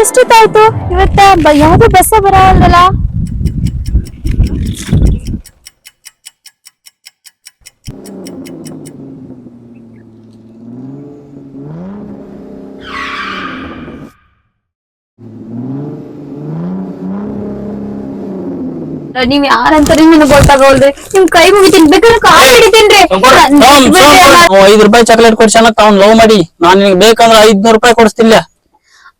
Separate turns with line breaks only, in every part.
ಎಷ್ಟೊತ್ತಾಯ್ತು ಇವತ್ತ ಯಾವ್ದು ಬಸ್ಸ ಬರಲ್ಲ ನೀವ್ ಯಾರಂತಾರೆ ನನಗ್ ಗೊತ್ತಾಗವಲ್ರಿ? ನಿಮ್ ಕೈ ಮುಗಿತೀನಿ ಬೇಕಾದ್ರೆ ಕಾಲ್ ಹಿಡಿತೀನ್ರಿ
ಐದ್ ರೂಪಾಯಿ ಚಾಕ್ಲೇಟ್ ಕೊಡ್ಸಣ ಅವ್ನ್ ಲವ್ ಮಾಡಿ. ನಾನ್ ನಿನಗ್ ಬೇಕಂದ್ರೆ ಐದ್ನೂರ್ ರೂಪಾಯಿ ಕೊಡಿಸ್ತಿಲ್ಲ.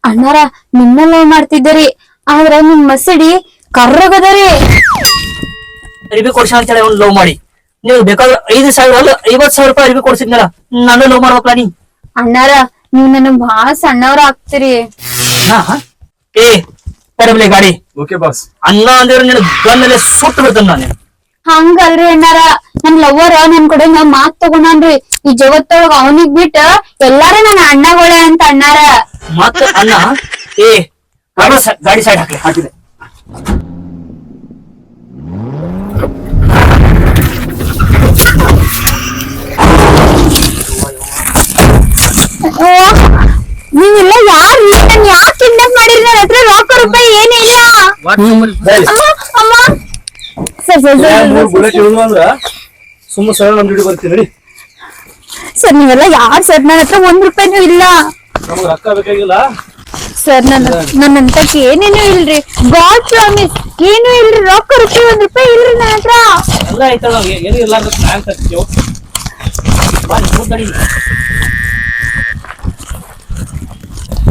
ಅಣ್ಣಾರ ನಿನ್ನ ಲವ್ ಮಾಡ್ತಿದ್ದರಿ. ಆದ್ರ ನಿಮ್ ಮಸಡಿ ಕರ್ರಗದರಿ.
ಅರಿವಿ ಕೊಡ್ಸ ಅಂತೇಳಿ ಅವ್ನ್ ಲವ್ ಮಾಡಿ. ನೀವು ಬೇಕಾದ್ರೆ ಐದು ಸಾವಿರ ಅಲ್ಲ ಐವತ್ ಸಾವಿರ ರೂಪಾಯಿ ಅರಿವಿ ಕೊಡ್ಸಿದ್ನಲ್ಲ ನಾನು ಲವ್ ಮಾಡ್ಬೇಕಲ್ಲ ನೀ?
ಅಣ್ಣಾರ ನೀವ್ ನನ್ನ ಬಾಳ ಸಣ್ಣವ್ರ ಆಗ್ತೀರಿ.
ನಾ? ಏ ತರಬ್ಲೆ ಗಾಡಿ.
ಓಕೆ ಬಾಸ್
ಅನ್ನ ಅಂದ್ರೆ ನಿನ್ನ ಗನ್ನಲ್ಲೇ ಸುಟ್ಟು ಬಿಡ್ತಾನೆ ನಾನು.
ಹಂಗಲ್ರಿ ಅಣ್ಣಾರ? ನನ್ ಲವರ್ ನನ್ ಕಡೆ ಮಾತ್ ತಗೊಂಡ್ರಿ ಈ ಜಗತ್ತೊಳಗ ಅವನಿಗ್ ಬಿಟ್ಟ ಎಲ್ಲಾರು ನನ್ನ ಅಣ್ಣಗಳ ಅಂತ ಅಣ್ಣಾರ.
ಮತ್ತ ಅಣ್ಣ? ಏ ಗಾಡಿ ಸ- ಗಾಡಿ ಸೈಡ್ ಹಾಕ್ಲಿ ಹಾಕಿದೆ.
ನೀವೆಲ್ಲ ಯಾರು ಯಾಕೆ ಕಿಡ್ನಾಪ್ ಮಾಡಿರಿ ನನ್ನ ಹತ್ರ ರೊಕ್ಕ ರೂಪಾಯಿ ಏನಿಲ್ಲ? ಅಮ್ಮ, ಅಮ್ಮ. ಸರ್
ಸುಮ್ಮ ಸರ ನಮ್ ಡ್ಯೂಟಿ ಬರ್ತೀನಿ ನಡಿ.
ಸರ್ ನೀವೆಲ್ಲ ಯಾರು ಸರ್? ನನ್ನ ಹತ್ರ ಒಂದ್ ರೂಪಾಯಿನೂ ಇಲ್ಲ.
ನಮಗ್ ರೊಕ್ಕ ಬೇಕಾಗಿಲ್ಲ.
ಸರ್ ನನ್ನ ನನ್ನಂತಕ್ಕೆ ಏನೇನು ಇಲ್ರಿ. God promise. ಏನು ಇಲ್ರಿ ರೊಕ್ಕ ರೂಪಾಯಿ ಒಂದ್ ರೂಪಾಯಿ ಇಲ್ರಿ ನನ್ನ ಹತ್ರ.
ಎಲ್ಲ ನಾವ್ ಏನು ಇಲ್ಲ ಅಂತ ಪ್ಲಾನ್ ತರ್ತೀವಿ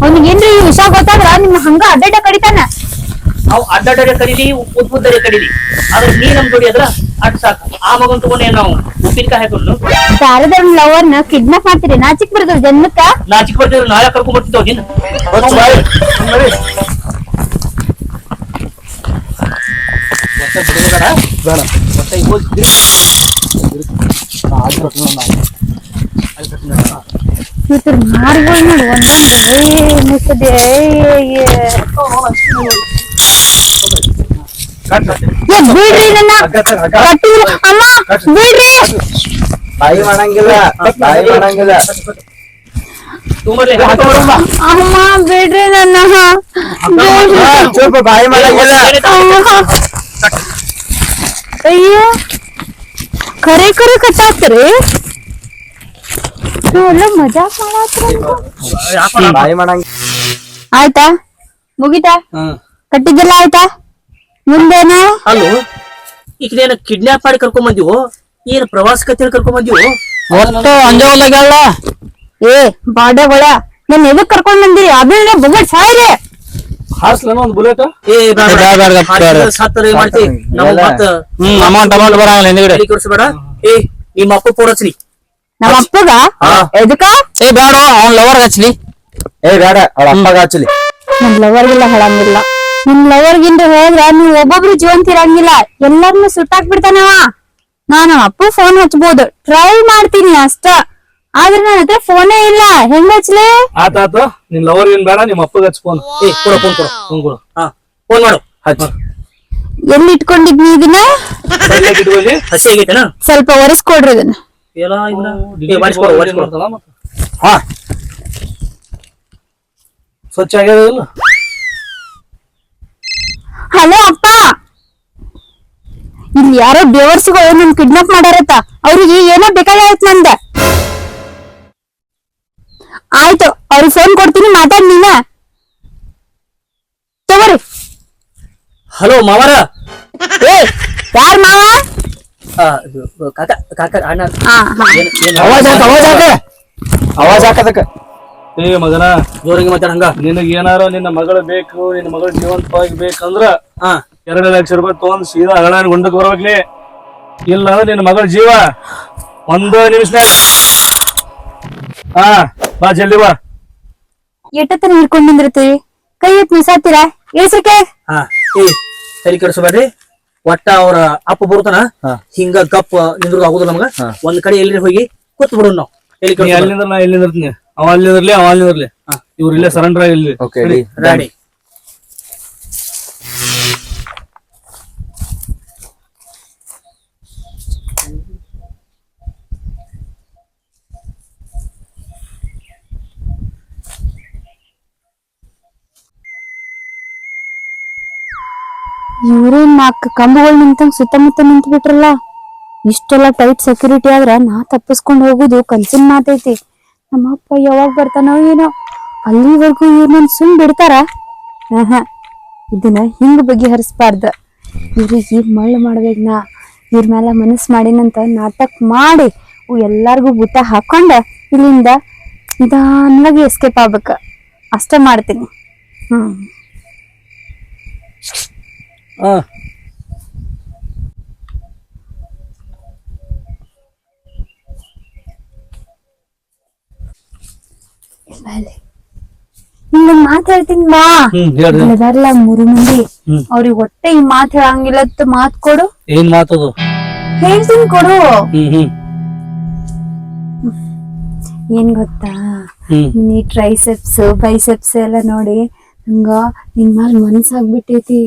ಅವ್ನಿಗೇನ್ರಿ ಈ ವಿಷಯ ಗೊತ್ತಾದ್ರ? ನಿಮ್ ಹಂಗ ಅಡ್ಡಾಡ ಕಡಿತಾನ?
ನಾವು ಅಡ್ಡಾಡ ಕರೀಲಿ ಉದ್ಬುದ್ದರೆ ಕರೀಲಿ ಆದ್ರೆ ನೀ ನಮ್ ಜೋಡಿ ಅದ್ರ ಅಟ್ ಸಾಕು ಆ ಮಗನ್ ತಗೊಂಡೆ ನಾವು ಉಪ್ಪಿನಕಾಯಿ ಹಾಕೊಂಡು
ಬ್ಯಾರದವ್ರ ಲವರ್ನ ಕಿಡ್ನಾಪ್ ಮಾಡ್ತೀರಿ? ನಾಚಿಕ್ ಬರ್ತದ ಜನ್ಮಕ್ಕ?
ನಾಚಿಕ್ ಬರ್ತಿದ್ರು ನಾಳೆ ಕರ್ಕೊಂಡ್ ಬರ್ತಿದ್ದವ್ ನಿನ್ನ?
ಬೇಡ.
ಇವತ್ತು ಮಾರ್ಗಳು ನೋಡು. ಒಂದೊಂದು ಮುಸದೆ ಬಿಡ್ರಿ ನನ್ನ ಕಟ್ಟಿದ್ರು ಅಮ್ಮ ಬಿಡ್ರಿ.
ಬಾಯಿ ಮಾಡಂಗಿಲ್ಲ ಬಾಯಿ ಮಾಡಂಗಿಲ್ಲ.
ತುಂಬರ್ಲಿ
ಅಮ್ಮ ಬಿಡ್ರಿ ನನ್ನ. ಬಿಡ್ರಿ.
ಸ್ವಲ್ಪ ಬಾಯಿ ಮಾಡಂಗಿಲ್ಲ.
ಅಮ್ಮ. ಅಯ್ಯೋ ಕರೆ ಕರೆ ಕಟ್ಟಾಕ್ರಿ ಎಲ್ಲ ಮಜಾಕ್ ಮಾಡತ್ರ
ಬಾಯಿ ಮಾಡಂಗಿಲ್ಲ
ಆಯ್ತಾ? ಮುಗಿತಾ? ಕಟ್ಟಿದ್ದೆಲ್ಲ ಆಯ್ತಾ? ಮುಂದೇನು?
ಅಲ್ಲೋ ಈಗ ನೀನು ಕಿಡ್ನಾಪ್ ಮಾಡಿ ಕರ್ಕೊಂಡ್ ಬಂದಿವು ಏನ್ ಪ್ರವಾಸ ಕತ್ತೇಳಿ ಕರ್ಕೊಂಡ್ ಬಂದಿವು
ಒಟ್ಟು ಅಂಜವಲ್ಲಾಗಲ್ಲ
ಏ ಬಾಡಗಳ ನನ್ ಎದಕ್ ಕರ್ಕೊಂಡ್ ಬಂದಿರಿ? ಅಭಿನಯ ಬುಲೆಟ್ ಸಾಯ್ರಿ.
ಒಂದ್ ಬುಲೆಟ್
ಏ ಸತ್ತರ ಮಾಡ್ತಿ. ನಾವು ಮತ್ತ
ಹ್ಮ್ ಅಮೌಂಟ್ ಅಮೌಂಟ್ ಬರಂಗಿಲ್ಲ ಹಿಂದ್ಗಡೆ.
ಕೆಡ್ಸ್ಬೇಡ ಏ ನಿಮ್ಮ ಅಪ್ಪ ಫೋನ್
ನಮ್ಮ ಅಪ್ಪಗ. ಎದಕ್ಕ?
ಏ ಬೇಡ ಅವ್ನ್ ಲವರ್ ಹಚ್ಲಿ.
ಏ ಬೇಡ ಅವ್ಳ ಅಪ್ಪಗ ಹಚ್ಲಿ.
ನಮ್ ಲವರ್ಗಿಲ್ಲ ಹೇಳಂಗಿಲ್ಲ. ನಿಮ್ ಲವರ್ಗಿಂದ ಹೋದ್ರ ನೀವ್ ಒಬ್ಬೊಬ್ರು ಜೀವಂತಿರಂಗಿಲ್ಲ. ಎಲ್ಲಾರ್ನು ಸುಟ್ಟಾಕ್ ಬಿಡ್ತಾನವ ನಾನು ಅಪ್ಪ ಫೋನ್ ಹಚ್ಬೋದು. ಟ್ರೈ ಮಾಡ್ತೀನಿ ಅಷ್ಟ. ಆದ್ರೆ ನನ್ನ ಹತ್ರ ಫೋನೇ ಇಲ್ಲ. ಹೆಂಗ್ ಹಚ್ಲಿ?
ಆತ ಆತ. ನಿನ್ ಲವರ್ ಏನ್ ಬೇಡ ನಿಮ್ಮ ಅಪ್ಪಗ ಹಚ್ ಫೋನ್
ಏ ಕೊಡ ಫೋನ್ ಕೊಡ
ಫೋನ್ ಕೊಡು.
ಹಾ ಫೋನ್ ಮಾಡು.
ಹಚ್.
ಎಲ್ಲಿ ಇಟ್ಕೊಂಡಿದ್ನಿ ಇದನ್ನ?
ಸೈಡ್ನಾಗ್ ಇಟ್ಕೊಳ್ಳಿ.
ಹಸಿ ಆಗೈತೆನ
ಸ್ವಲ್ಪ ಒರೆಸ್ಕೊಡ್ರಿ ಇದನ್ನ.
ಎಲ್ಲ ಏ.
ಹಾ.
ಸ್ವಚ್ಛ ಆಗ್ಯದ ಇಲ್ಲ
ಹಲೋ ಅಪ್ಪ. ಇಲ್ಲಿ ಯಾರೋ ಬೇವರ್ಸ್ಗಳು ನನ್ ಕಿಡ್ನಾಪ್ ಮಾಡ್ಯಾರತ್ತ. ಅವ್ರಿಗೆ ಏನೋ ಬೇಕಾಗೈತ್ ನಂದ ಆಯ್ತು ಅವ್ರಿಗೆ ಫೋನ್ ಕೊಡ್ತೀನಿ ಮಾತಾಡ್ ನೀನ. ತಗೋರಿ.
ಹಲೋ ಮಾವರ.
ಏ ಯಾರ್ ಮಾವ?
ಕಾಕ ಕಾಕ ಅಣ್ಣ.
ಆವಾಜ್ ಹಾಕ ಅವಾಜ್ ಹಾಕ. ಅವಾಜ್ ಹಾಕದಕ್ಕ.
ಏ ಮಗನ
ಜೋರಿಗೆ ಮಾತಾಡ ಹಂಗ
ನಿನಗೆ ಏನಾರ ನಿನ್ನ ಮಗಳು ಬೇಕು ನಿನ್ನ ಮಗಳು ಜೀವಂತವಾಗಿ ಬೇಕಂದ್ರ
ಹಾ.
ಎರಡು ಲಕ್ಷ ರೂಪಾಯಿ ತಗೊಂಡ್ ಸೀದಾ ಹಗಣ ಗುಂಡಕ್ ಬರ್ಬೇಕ್ಲಿ. ಇಲ್ಲ ಅಂದ್ರೆ ನಿನ್ನ ಮಗಳ ಜೀವ. ಒಂದು ನಿಮಿಷ ಹಾ ಬಾ ಜಲ್ದಿ ಬಾ.
ಎಟ್ಟತನ ಹಿಡ್ಕೊಂಡ್ ಬಂದಿರ್ತೀವಿ? ಕೈ ಎತ್ ಮಿಸಾತೀರಾ ಇಳಿಸಕ್ಕೆ
ಹಾ ಏ ತಲೆ ಕೆಡಿಸಬೇಡ್ರಿ ಒಟ್ಟ ಅವ್ರ ಅಪ್ಪ ಬರ್ತಾನ ಹಿಂಗ ಗಪ್ ನಿಂದ್ರದ ಆಗುದಿಲ್ಲ ನಮಗ. ಒಂದ್ ಕಡೆ ಎಲ್ಲಿ ಹೋಗಿ ಕೂತ್ ಬಿಡೋಣ ನಾವು
ಎಲ್ಲಿ
ಕಡೆ
ಎಲ್ಲಿಂದ್ರ ನಾ ಎಲ್ಲಿಂದ ಇರ್ತೀನಿ ಅವ ಅಲ್ಲಿಂದ್ರಲಿ ಅವ ಅಲ್ಲಿಂದ್ರಲಿ ಇವ್ರ ಇಲ್ಲೇ ಸರೆಂಡರ್ ಆಗಿರ್ಲಿ
ಓಕೆ
ರಾಣಿ
ಇವ್ರೇನ್ ನಾಲ್ಕು ಕಂಬಗಳು ನಿಂತಂಗ್ ಸುತ್ತಮುತ್ತ ನಿಂತ್ ಬಿಟ್ರಲ್ಲ ಇಷ್ಟೆಲ್ಲ ಟೈಟ್ ಸೆಕ್ಯೂರಿಟಿ ಆದ್ರ ನಾ ತಪ್ಪಿಸ್ಕೊಂಡ್ ಹೋಗುದು ಕನ್ಸಿನ ಮಾತೈತಿ. ನಮ್ಮಪ್ಪ ಯಾವಾಗ ಬರ್ತಾನೋ ಏನೋ, ಅಲ್ಲಿವರೆಗೂ ಇವ್ರನ್ನ ಸುಮ್ ಬಿಡ್ತಾರ? ಆಹಾ, ಇದನ್ನ ಹಿಂಗ್ ಬಗೆಹರಿಸ್ಬಾರ್ದ. ಇವ್ರಿಗೆ ಮಳ್ಳು ಮಾಡ್ಬೇಕು ನಾ ಇವ್ರ ಮೇಲೆ ಮನಸ್ಸು ಮಾಡಿನಂತ ನಾಟಕ ಮಾಡಿ ಎಲ್ಲಾರ್ಗು ಬುತ್ತ ಹಾಕೊಂಡ ಇಲ್ಲಿಂದ ನಿಧಾನವಾಗಿ ಎಸ್ಕೇಪ್ ಆಗ್ಬೇಕ. ಅಷ್ಟ ಮಾಡ್ತೀನಿ. ಹ್ಮ್.
ಹಾ
ನಿಂಗೊಂದ್ ಮಾತ್ ಹೇಳ್ತೀನಿ ಬಾ.
ಹ್ಮ್ ಹೇಳ್ರಿ.
ಇದಾರಲ್ಲ ಮೂರು ಮಂದಿ. ಅವ್ರಿಗೆ ಹೊಟ್ಟೆ ಈ ಮಾತ್ ಹೇಳಂಗಿಲ್ಲತ್ತ ಮಾತ್ ಕೊಡು.
ಏನ್ ಮಾತದು
ಹೇಳ್ತೀನಿ ಕೊಡು. ಏನ್ ಗೊತ್ತಾ? ನೀ ಟ್ರೈಸೆಪ್ಸ್ ಬೈಸೆಪ್ಸ್ ಎಲ್ಲ ನೋಡಿ ನಂಗ ನಿನ್ ಮ್ಯಾಲ ಮನ್ಸಾಗ್ಬಿಟ್ಟೈತಿ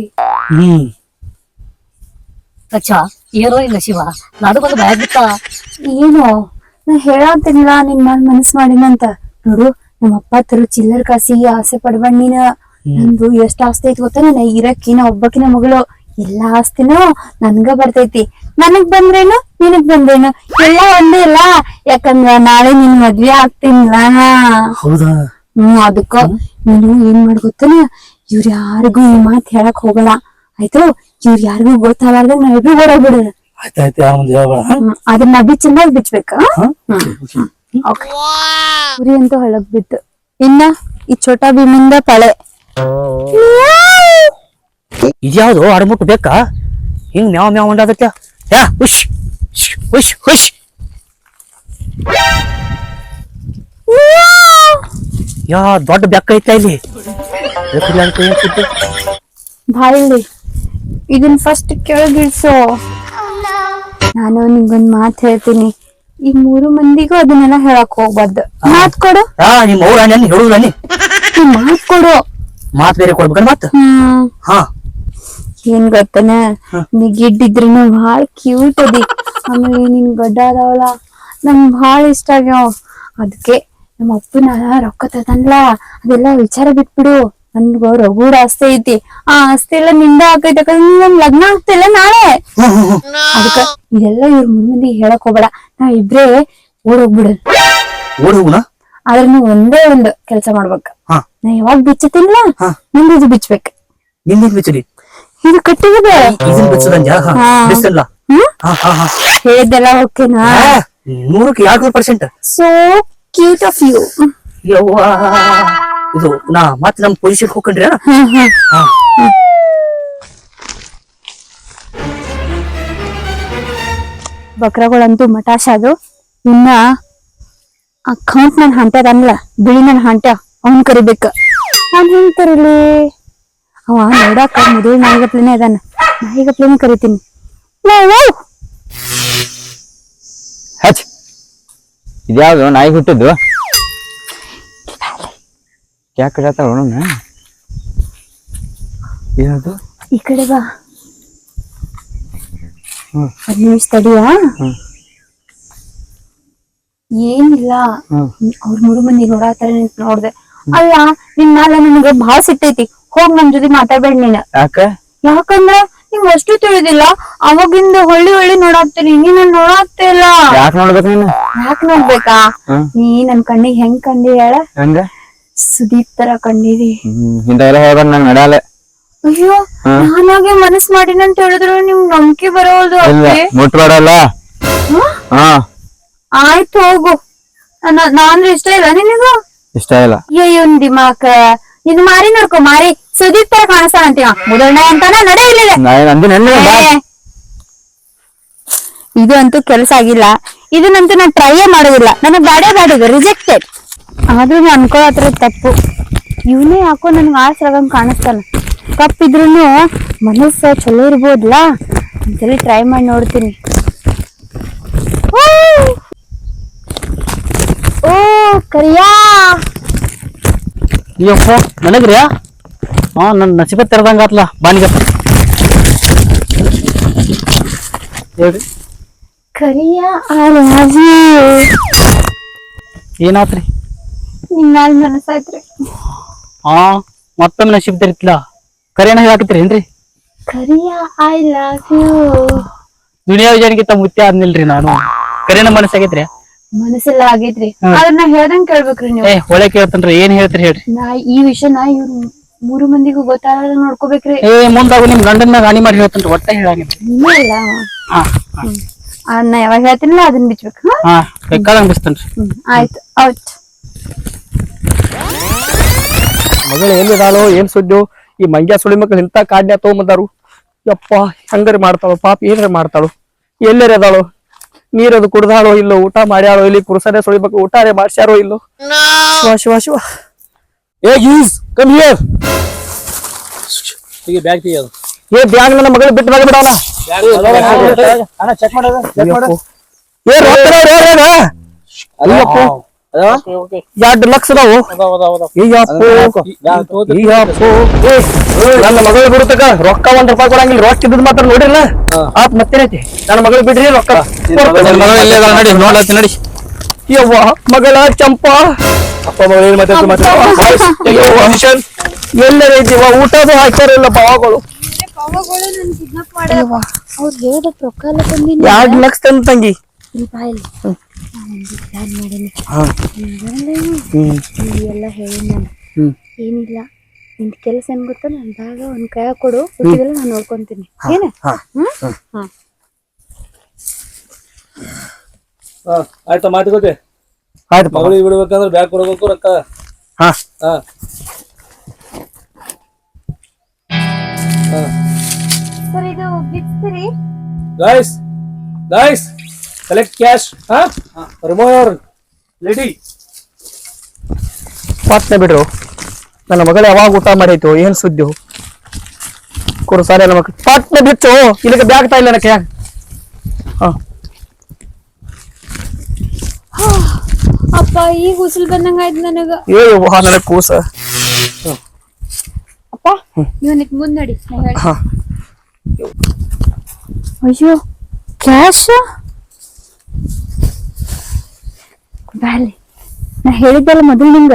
ಅಚ್ಚಾ ಏನೋ ಇಲ್ಲ ಶಿವ. ನಾನು ಬಂದು ಭಯ ಬಿತ್ತ?
ಏನು? ನಾ ಹೇಳಾತಿಲ್ಲ ನಿನ್ ಮ್ಯಾಲ ಮನಸ್ ಮಾಡಿನಂತ. ನೋಡು ನಮ್ಮ ಅಪ್ಪ ತರ ಚಿಲ್ಲರ್ ಕಾಸಿ ಆಸೆ ಪಡ್ಬೇಡ ನೀನ. ನಂದು ಎಷ್ಟ್ ಆಸ್ತಿ ಐತಿ ಗೊತ್ತಾ? ನನ್ನ ಇರಕ್ಕಿನ ಒಬ್ಬಕಿನ ಮಗಳು. ಎಲ್ಲಾ ಆಸ್ತಿನೂ ನನ್ಗ ಬರ್ತೈತಿ. ನನಗ್ ಬಂದ್ರೇನು? ನಿನಗ್ ಬಂದ್ರೇನು? ಎಲ್ಲಾ ಒಂದೇ ಇಲ್ಲ ಯಾಕಂದ್ರ ನಾಳೆ ನಿನ್ ಮದ್ವೆ ಆಗ್ತೀನಿಲ್ಲ
ಹೌದಾ?
ಹ್ಮ್ ಅದಕ್ಕ ನೀನು ಏನ್ ಮಾಡ್ ಗೊತ್ತನ? ಇವ್ರ ಯಾರಿಗೂ ಈ ಮಾತ್ ಹೇಳಕ್ ಹೋಗಲ್ಲ. ಆಯ್ತು? ಇವ್ರ ಯಾರಿಗೂ ಗೊತ್ತಾಗಲಾರ್ದ ನಾವಿಬ್ರು ಓಡೋಗ್ಬಿಡೋಣ
ಆಯ್ತಾಯ್ತು
ಅದನ್ನ ಚೆನ್ನಾಗಿ ಬಿಚ್ಬೇಕ? ಓಕೆ. ಉರಿ ಅಂತೂ ಹಳಗ್ ಬಿತ್ತು. ಇನ್ನ ಈ ಛೋಟಾ ಭೀಮಿಂದ ಪಳೆ.
ಇದ್ಯಾವ್ದು? ಅಡ್ಬಿಟ್ಟು ಬೇಕಾ? ಹಿಂಗ್ ಮ್ಯಾವ್ ಮ್ಯಾವ್ ಉಂಡಾದತ್ಯ ಯಾ ಹುಷ್ ಹುಶ್ ಹುಷ್ ಹುಷ್. ಯಾ ದೊಡ್ಡ ಬೆಕ್ಕ ಐತ ಇಲ್ಲಿ. ಸುದ್ದಿ?
ಇದನ್ ಫಸ್ಟ್ ಕೆಳಗಿಳ್ಸೋ. ನಾನು ನಿಂಗೊಂದ್ ಮಾತು ಹೇಳ್ತೀನಿ. ಈ ಮೂರು ಮಂದಿಗೂ ಅದನ್ನೆಲ್ಲ ಹೇಳಕ್ ಹೋಗ್ಬಾರ್ದು. ಮಾತ್ ಕೊಡು.
ಆ ನಿಮ್ಮ ಅವ್ರ ಅಣ್ಣ ಹೇಳುದ ನೀ.
ನೀ ಮಾತ್ ಕೊಡು.
ಮಾತ್ ಬೇರೆ ಕೊಡ್ಬೇಕನ್ ಮತ್?
ಹ್ಮ್
ಹಾ.
ಏನ್ ಗೊತ್ತನ? ನೀ ಗಿಡ್ಡಿದ್ರು ಭಾಳ ಕ್ಯೂಟ್ ಅದಿ. ಆಮೇಲೆ ನಿನ್ ಗಡ್ಡ ಅದಾವಲ್ಲ ನಂಗ್ ಭಾಳ ಇಷ್ಟ ಆಗ್ಯಾವ. ಅದಕ್ಕೆ ನಮ್ಮ ಅಪ್ಪನ ರೊಕ್ಕ ತದನ್ಲ ಅದೆಲ್ಲ ವಿಚಾರ ಬಿಟ್ಬಿಡು. ನನ್ಗ ರಗೂಡ್ ಆಸ್ತಿ ಐತಿ. ಆ ಆಸ್ತಿ ಎಲ್ಲ ನಿಂದ ಆಕೈತಿ ಯಾಕಂದ್ರೆ ನನ್ ಲಗ್ನ ಆಗ್ತಿಲ್ಲ ನಾಳೆ. ಅದಕ್ಕ ಇದೆಲ್ಲ ಇವ್ರ ಮುಂದೆ ಹೇಳಕ್ ಹೋಗ್ಬೇಡ. ನಾವ್ ಇಬ್ರೇ ಓಡೋಗ್ಬಿಡು
ಓಡ್ ಹೋಗುಣ
ಆದ್ರೆ ನೀವ್ ಒಂದೇ ಒಂದು ಕೆಲ್ಸ ಮಾಡ್ಬೇಕ.
ಹಾ.
ನಾ ಯಾವಾಗ ಬಿಚ್ಚತೀನಿಲ್ಲ
ಹಾ.
ನಂದು ಇದು ಬಿಚ್ಬೇಕ
ನಿಂದ ಬಿಚ್ಚಲಿ
ಇದು ಕಟ್ಟಿಗಿದೆ ಹೇಳ್ದೆಲ್ಲ ಓಕೆನಾ
ನೂರಕ್ಕೆ ಎರಡು percent
so cute of you
ಯವ್ವಾ. ಇದು ನಾ ಮತ್ ನಮ್ ಪೊಸಿಷನ್ ಹೋಗ್ಕೊಂಡ್ರಿ? ಹಾ.
ಬಕ್ರಗಳಂತೂ ಮಟಾಶ ಅದು ಇನ್ನ ಅಕೌಂಟ್ ನನ್ ಹೊಂಟದನ್ಲ ಬಿಳಿ ನನ್ ಹಂಟ ಅವನ್ ಕರಿಬೇಕ. ಅವ್ನ್ ಹೆಂಗ್ ಕರೀಲಿ? ಅವ ನೋಡಾಕ ಮೊದಲು ನಾಯಿಗಪ್ಲೇನೆ ಅದಾನ. ನಾಯಿಗಪ್ಲೇನೆ ಕರಿತೀನಿ.
ಹಚ್. ಇದ್ಯಾವ್ದು ನಾಯಿ ಹುಟ್ಟಿದ್ದು? ಯಾಕೆ ಕಡತಾಳ ನೋಡೋಣ ಏನದು?
ಈ ಕಡೆ ಬಾ.
ಹ್ಮ್.
ಒಂದ್ ನಿಮಿಷ ತಡಿಯಾ?
ಹ್ಮ್.
ಏನಿಲ್ಲ.
ಹ್ಮ್.
ಅವ್ರ ಮೂರು ಮಂದಿ ನೋಡಾತಾರ ನೋಡ್ದೆ. ಅಲ್ಲ ನಿನ್ ಮ್ಯಾಲ ನನಗ ಬಾಳ ಸಿಟ್ಟೈತಿ ಹೋಗ್ ನನ್ ಜೊತೆ ಮಾತಾಡ್ಬೇಡ ನೀನ್.
ಯಾಕೆ?
ಯಾಕಂದ್ರ ನಿಂಗ್ ಅಷ್ಟು ತಿಳಿದಿಲ್ಲ. ಅವಾಗಿಂದ ಹೊಳ್ಳಿ ಹೊಳ್ಳಿ ನೋಡಾಕ್ತೀನಿ. ನೀನ್ ನನ್ ನೋಡಾಕ್ತಾ ಇಲ್ಲ.
ಯಾಕೆ ನೋಡ್ಬೇಕು ನೀನು?
ಯಾಕ್ ನೋಡ್ಬೇಕಾ?
ಹ್ಮ್.
ನೀ ನನ್ ಕಣ್ಣಿಗೆ ಹೆಂಗ್ ಕಂಡಿ ಹೇಳ?
ಹಂಗ?
ಸುದೀಪ್ ತರ ಕಣ್ಣೀರಿ.
ಹ್ಮ್ ಹೇಳ್ಬಾರ ನಂಗೆ ನಡಾಲೆ.
ಅಯ್ಯೋ ನಾನಾಗೆ ಮನಸ್ ಮಾಡಿನ ಅಂತ ಹೇಳಿದ್ರು ನಿಮ್ಗ್ ನಂಬಿಕೆ ಬರೋದು
ಮುಟ್ಬೇಡಲ್ಲ.
ಆಯ್ತು ಹೋಗು. ನಾ- ನಾ ಇಷ್ಟ ಇಲ್ಲ ನಿನಗೂ?
ಇಷ್ಟ ಇಲ್ಲ.
ಅಯ್ಯೋ ದಿಮಾಕ ನಿನ್ ಮಾರಿ ನೋಡ್ಕೊ ಮಾರಿ. ಸುದೀಪ್ ತರ ಕಾಣಿಸ್ತಾನ ಅಂತೀವ ಮುದಣ್ಣ ಅಂತಾನ? ನಡೆ ಇಲ್ಲ ಇದು ಅಂತೂ ಕೆಲಸ ಆಗಿಲ್ಲ. ಇದನ್ನಂತೂ ನಾನು ಟ್ರೈಯೇ ಮಾಡೋದಿಲ್ಲ. ನನಗೆ ಬ್ಯಾಡೇ ಬೇಡ ರಿಜೆಕ್ಟೆಡ್ ಆದ್ರೂ ಅನ್ಕೊಳತ್ರ ತಪ್ಪು. ಇವನೇ ಯಾಕೋ ನನ್ಗೆ ಆಸರಾಗಂಗ್ ಕಾಣಿಸ್ತಾನ. ಕಪ್ಪಿದ್ರೂನು ಮನಸ್ಸು ಚಲೋ ಇರ್ಬೋದಲ್ಲ ಒಂದ್ಸಲಿ ಟ್ರೈ ಮಾಡಿ ನೋಡ್ತೀನಿ. ಓ! ಓ ಕರಿಯಾ!
ಅಯ್ಯಪ್ಪ ನನಗ್ರಿ ಹಾ ನನ್ನ ನಸೀಬ ತೆರೆದಂಗ ಆತ್ಲ ಬಾನಿಗಪ್ಪ ಹೇಳ್ರಿ.
ಕರಿಯಾ ಆ ಯು
ಏನಾತ್ರಿ?
ನಿನ್ನ ಮ್ಯಾಲ್ ಮನಸ್ಸಾಯ್ತ್ರಿ
ಹಾ ಮತ್ತೊಮ್ಮೆ ನಸೀಬ್ ತೆರಿತಿಲ್ಲ ಕರೆಯಣ ಹೇಳಾಕತ್ತೀರಿ ಏನ್ರಿ
ಕರಿಯ? ಐ ಲವ್ ಯು
ದುನಿಯಾ ವಿಜಯನ್ಗಿಂತ ಮುತ್ಯ ಆದ್ನಿಲ್ರಿ ನಾನು. ಕರಿನ ಮನಸ್ಸಾಗೈತ್ರಿ
ಮನಸ್ಸೆಲ್ಲ ಆಗೈತ್ರಿ. ಆದ್ರ ನಾ ಹೇಳ್ದಂಗ್ ಕೇಳ್ಬೇಕ್ರಿ ನೀವು.
ಏ ಒಳ್ಳೆ ಕೇಳ್ತನ್ರಿ ಏನ್ ಹೇಳ್ತೀರಿ ಹೇಳ್ರಿ?
ನಾ ಈ ವಿಷಯನ ಇವ್ರು ಮೂರು ಮಂದಿಗೂ ಗೊತ್ತಾಗ ನೋಡ್ಕೋಬೇಕ್ರಿ.
ಏ ಮುಂದಾಗ ನಿಮ್ ಗಂಡನ ಹಾನಿ ಮಾಡಿ ಹೇಳ್ತನ್ರಿ ಒಟ್ಟ ಹೇಳಂಗಿಲ್ಲ
ನೀವೇ ಇಲ್ಲ.
ಹಾ
ಆ, ನಾ ಯಾವಾಗ ಹೇಳ್ತೀನಿ ಅದನ್ನ ಬಿಚ್ಬೇಕು. ಹಾ?
ಹಾ ಬೇಕಾದಂಗ್ ಬಿಸ್ತನ್ರಿ.
ಹ್ಮ್ ಆಯ್ತು. ಔಟ್.
ಮಗಳು ಏನಿದಾಳೋ ಏನ್ ಸುದ್ದಿ ಈ ಮಂಗ್ಯ ಸುಳಿ ಮಕ್ಳು ಇಂತ ಕಾಡ್ನ ತಗೊಂಬಂದಾರು. ಯಪ್ಪ ಹಂಗಾರ ಮಾಡ್ತಾಳು ಪಾಪ ಏನಾರ ಮಾಡ್ತಾಳು. ಎಲ್ಲರ ಅದಾಳು ನೀರದು ಕುಡ್ದಾಳೋ ಇಲ್ಲೋ ಊಟ ಮಾಡ್ಯಾಳೋ ಇಲ್ಲಿ ಪುರುಷರೇ ಸುಳಿ ಮಕ್ಳು ಊಟಾರೆ ಮಾಡ್ಸ್ಯಾರೋ ಇಲ್ಲೋ. ಶಿವ ಶಿವ ಶಿವ. ಏ ಗೀಸ್ ಕಮ್ ಹಿಯರ್
ಈಗ ಬ್ಯಾಗ್ ತೆಗಿಯೋದು.
ಏ ಬ್ಯಾಗ್ ನನ್ನ ಮಗಳು ಬಿಟ್ಟು ಬಗ್ಗೆ ಬಿಡೋಣ
ಅಣ್ಣ ಚೆಕ್ ಮಾಡೋದು ಚೆಕ್ ಮಾಡು.
ಏ ರೊಕ್ಕ? ಅಯ್ಯಪ್ಪ. ಎರಡು ಲಕ್ಷ ಏ, ನನ್ನ ಮಗಳು ಬಿಡುತ್ತಕ ರೊಕ್ಕ ಒಂದ್ ರೂಪಾಯಿ ಕೊಡಂಗಿಲ್ಲ. ರೊಕ್ಕ ಇದ್ದದ್ ಮಾತ್ರ ನೋಡಿಲ್ಲ. ಆತ್ ಮತ್ತೇನೈತಿ? ನನ್ನ ಮಗಳು ಬಿಡ್ರಿ ರೊಕ್ಕ
ನೋಡಿ ನೋಡಿ ನಡಿ.
ಯವ್ವ ಮಗಳ ಚಂಪಾ. ಅಪ್ಪ ಮಗಳು ಏನ್ ಮಾತಾಡ್ತು ಎಲ್ಲರ ಐತಿವ ಊಟದು ಹಾಕ್ಯಾರಿಲ್ಲ ಬಾವಗಳು. ಎರಡು ಲಕ್ಷ ತಂದ್ ತಂಗಿ.
ಪ್ಲಾನ್ ಮಾಡೀನಿ ಎಲ್ಲ ಹೇಳಿ ನಾನು ಏನಿಲ್ಲ ನಿನ್ ಕೆಲಸ ಏನ್ ಗೊತ್ತಾ ನನ್ ಬ್ಯಾಗ ಒಂದ್ ಕೈ ಕೊಡು ಹುಟ್ಟಿದೆಲ್ಲ ನಾನು ನೋಡ್ಕೊಂತೀನಿ ಏನ ಹಾ
ಹಾ ಆಯ್ತಾ ಮಾತುಕತೆ
ಆಯ್ತು
ಮಗಳಿಗೆ ಬಿಡ್ಬೇಕಂದ್ರೆ ಬ್ಯಾಗ್ ಕೊಡ್ಬೇಕು ರೊಕ್ಕ
ಹಾ
ಹಾ
ಸರ್ ಇದು ಬಿಡ್ತೀರಿ
ಗಾಯ್ಸ್ ಗಾಯ್ಸ್ ಕಲೆಕ್ಟ್ ಕ್ಯಾಶ್ ಹಾ. ರಿಮೂವ್ ಲೇಡಿ
ಪಟ್ನೆ ಬಿಡ್ರು. ನನ್ನ ಮಗಳು ಯಾವಾಗ ಊಟ ಮಾಡೈತು ಏನ್ ಸುದ್ದಿ ಕುರು ಸಾರಿ ನಮ್ಮ ಪಟ್ನೆ ಬಿಟ್ಟು ಇಲ್ಲಿಗೆ ಬ್ಯಾಗ್ತಾ ಇಲ್ಲ ನನಗೆ. ಹಾ.
ಅಪ್ಪ ಈಗ ಉಸಿಲ್ ಬಂದಂಗ ಆಯ್ತು ನನಗ.
ಏ ನನಗೆ ಕೂಸ.
ಅಪ್ಪ ನೀವು ನಿಕ್ ಮುಂದ್ ನಡಿ ಅಯ್ಯೋ ಕ್ಯಾಶ್ ಬ್ಯಾಲಿ ನಾ ಹೇಳಿದ್ದಲ್ಲ ಮೊದಲು ನಿಂಗ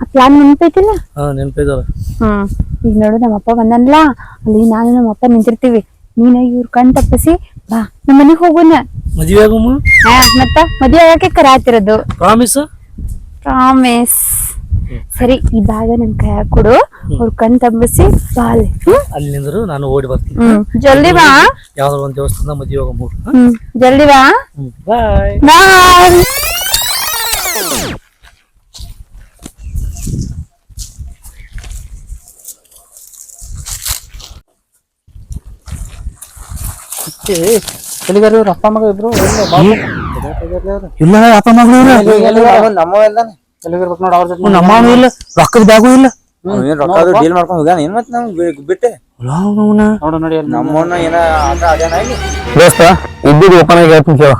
ಆ ಪ್ಲಾನ್ ನೆನಪೈತಿಲ್ಲ?
ಹಾ ನೆನಪಿದಾರ
ಹ್ಮ್ ಈಗ ನೋಡು ನಮ್ಮಪ್ಪ ಬಂದನ್ಲ ಅಲ್ಲಿ ನಾನು ನಮ್ಮಪ್ಪ ನಿಂತಿರ್ತೀವಿ. ನೀನ ಇವ್ರ ಕಣ್ ತಪ್ಪಿಸಿ ಬಾ ನಮ್ಮ ಮನೆಗೆ ಹೋಗೋಣ
ಮದ್ವೆ ಆಗಮ್ಮ
ಹಾ ಮತ್ತ ಮದ್ವೆ ಆಗಕ್ಕೆ ಕರಾತಿರೋದು.
ಪ್ರಾಮಿಸ್
ಪ್ರಾಮಿಸ್ ಸರಿ ಈ ಬ್ಯಾಗ ನನ್ ಕೈ ಕೊಡು. ಅವ್ರ ಕಣ್ ತಪ್ಪಿಸಿ ಬಾಲೆ. ಹ್ಮ್?
ಅಲ್ಲಿ ನಿಂದ್ರು ನಾನು ಓಡಿ ಬರ್ತೀನಿ.
ಹ್ಮ್. ಜಲ್ದಿ ಬಾ.
ಯಾವ್ದಾರ ಒಂದ್ ದೇವಸ್ಥಾನ ಮದ್ವೆ ಹೋಗಮ್ಮ
ಹ್ಮ್. ಜಲ್ದಿ ಬಾ.
ಬಾಯ್
ಬಾಯ್
ಎಲ್ಲಿಗಾರ ಇವ್ರ ಅಪ್ಪ ಮಗ ಇಬ್ರು
ಇಲ್ಲ ಅಪ್ಪ ಮಗಳು
ನಮ್ಮ ಇಲ್ದಾನೆ.
ಎಲ್ಲಿಗಿರ್ಬೇಕು ನೋಡ ಅವ್ರ ಜೊತೆ
ನಮ್ಮ ಇಲ್ಲ ರೊಕ್ಕದ ಬ್ಯಾಗು ಇಲ್ಲ.
ಏನ್ ರೊಕ್ಕ ಡೀಲ್ ಮಾಡ್ಕೊಂಡು ಹೋಗ್ಯಾನ? ಏನ್ ಮತ್ತೆ ನಮ್ಗೆ ಬಿಟ್ಟೆ?
ನೋಡು ನೋಡಿ
ನಮ್ಮನ್ನ ಏನ ಆಟ ಅದೇನ ಇಲ್ಲಿ?
ದೋಸ್ತ ಇದ್ದಿದ್ದು ಓಪನ್ ಆಗಿ ಹೇಳ್ತೀನಿ ಕೇಳು.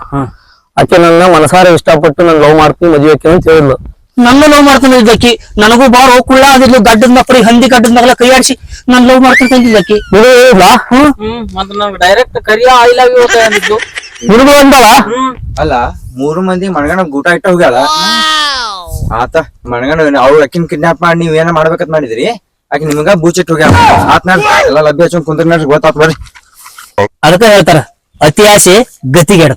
ಆಕೆ ನನ್ನ ಮನಸಾರ ಇಷ್ಟಪಟ್ಟು ನಾನು ಲವ್ ಮಾಡ್ತೀನಿ ಮದುವೆ ಆಕೆ ಅಂತ ಹೇಳಿದ್ಲು.
ನನ್ನ ಲವ್ ಮಾಡ್ತಾನೆ ಇದ್ದಕ್ಕಿ ನನಗೂ ಬಾರ ಹೋಗ್ಕೊಳ್ಳ ಅದಿರ್ಲಿ ಗಡ್ಡದ ಮಕ್ಕಳು ಹಂದಿ ಗಡ್ಡದ ಮಗಳ ಕೈ ಆಡಿಸಿ ನಾನು ಲವ್ ಮಾಡ್ತಾನೆ ಇದ್ದಕ್ಕಿ
ಮತ್ತ ಡೈರೆಕ್ಟ್ ಕರಿಯ ಐ ಲವ್ ಯು ಅಂದಿದ್ದು
ನಿನಗೂ ಅಂದಳ?
ಅಲ್ಲ ಮೂರು ಮಂದಿ ಮಣಗಣ ಗೂಟ ಇಟ್ಟ ಹೋಗ್ಯಾಳ. ಆತ ಮಣಗಣ ಅವ್ರು ಅಕ್ಕಿನ ಕಿಡ್ನಾಪ್ ಮಾಡಿ ನೀವ್ ಏನ ಮಾಡ್ಬೇಕಂತ ಮಾಡಿದ್ರಿ? ಆಕೆ ನಿಮಗ ಬೂಚಿಟ್ ಹೋಗ್ಯಾಳ. ಆತ್ ಎಲ್ಲ ಲಭ್ಯ ಹಚ್ಚ ಕುಂದ್ರ ನೋಡ್ರಿ ಗೊತ್ತಾತ್ ಬರ್ರಿ
ಅದಕ್ಕೆ ಹೇಳ್ತಾರ ಅತಿ ಆಸೆ ಗತಿಗೆಡ.